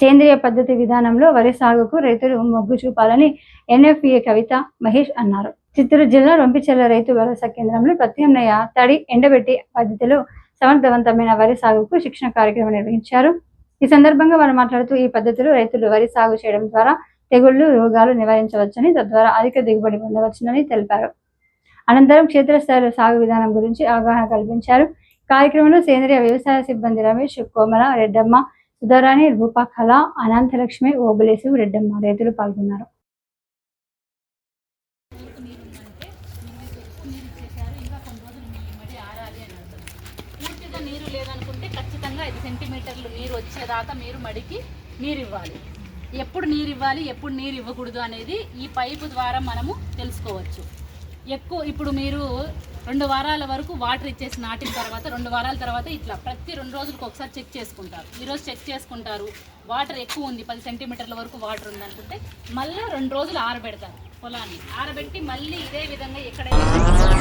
సేంద్రియ పద్ధతి విధానంలో వరి సాగుకు రైతులు మొగ్గు చూపాలని ఎన్ఎఫ్ఈ కవిత మహేష్ అన్నారు. చిత్తూరు జిల్లా రొంపిచెల్ల రైతు భరోసా కేంద్రంలో ప్రత్యామ్నాయ తడి ఎండబెట్టి పద్ధతిలో సమర్థవంతమైన వరి సాగుకు శిక్షణ కార్యక్రమం నిర్వహించారు. ఈ సందర్భంగా వారు మాట్లాడుతూ ఈ పద్ధతిలో రైతులు వరి సాగు చేయడం ద్వారా తెగుళ్ళు రోగాలు నివారించవచ్చని తద్వారా అధిక దిగుబడి పొందవచ్చునని తెలిపారు. అనంతరం క్షేత్రస్థాయిలో సాగు విధానం గురించి అవగాహన కల్పించారు. కార్యక్రమంలో సేంద్రియ వ్యవసాయ సిబ్బంది రమేష్ కోమల రెడ్డమ్మ సుధారాణి రూపా కళ అనంతలక్ష్మి ఓబులేసు రెడ్డమ్మ రైతులు పాల్గొన్నారు. నీరు ఇంకా కొన్ని మడి ఆరాలి అని పూర్తిగా నీరు లేదనుకుంటే ఖచ్చితంగా ఐదు సెంటీమీటర్లు నీరు వచ్చేదాకా మీరు మడికి నీరు ఇవ్వాలి ఎప్పుడు నీరు ఇవ్వాలి ఎప్పుడు నీరు ఇవ్వకూడదు అనేది ఈ పైపు ద్వారా మనము తెలుసుకోవచ్చు. ఎక్కువ ఇప్పుడు మీరు రెండు వారాల వరకు వాటర్ ఇచ్చేసి నాటిన తర్వాత రెండు వారాల తర్వాత ఇట్లా ప్రతి రెండు రోజులకు ఒకసారి చెక్ చేసుకుంటారు. ఈరోజు చెక్ చేసుకుంటారు. వాటర్ ఎక్కువ ఉంది పది సెంటీమీటర్ల వరకు వాటర్ ఉంది అనుకుంటే మళ్ళీ రెండు రోజులు ఆరబెడతారు పొలాన్ని. ఆరబెట్టి మళ్ళీ ఇదే విధంగా ఎక్కడైనా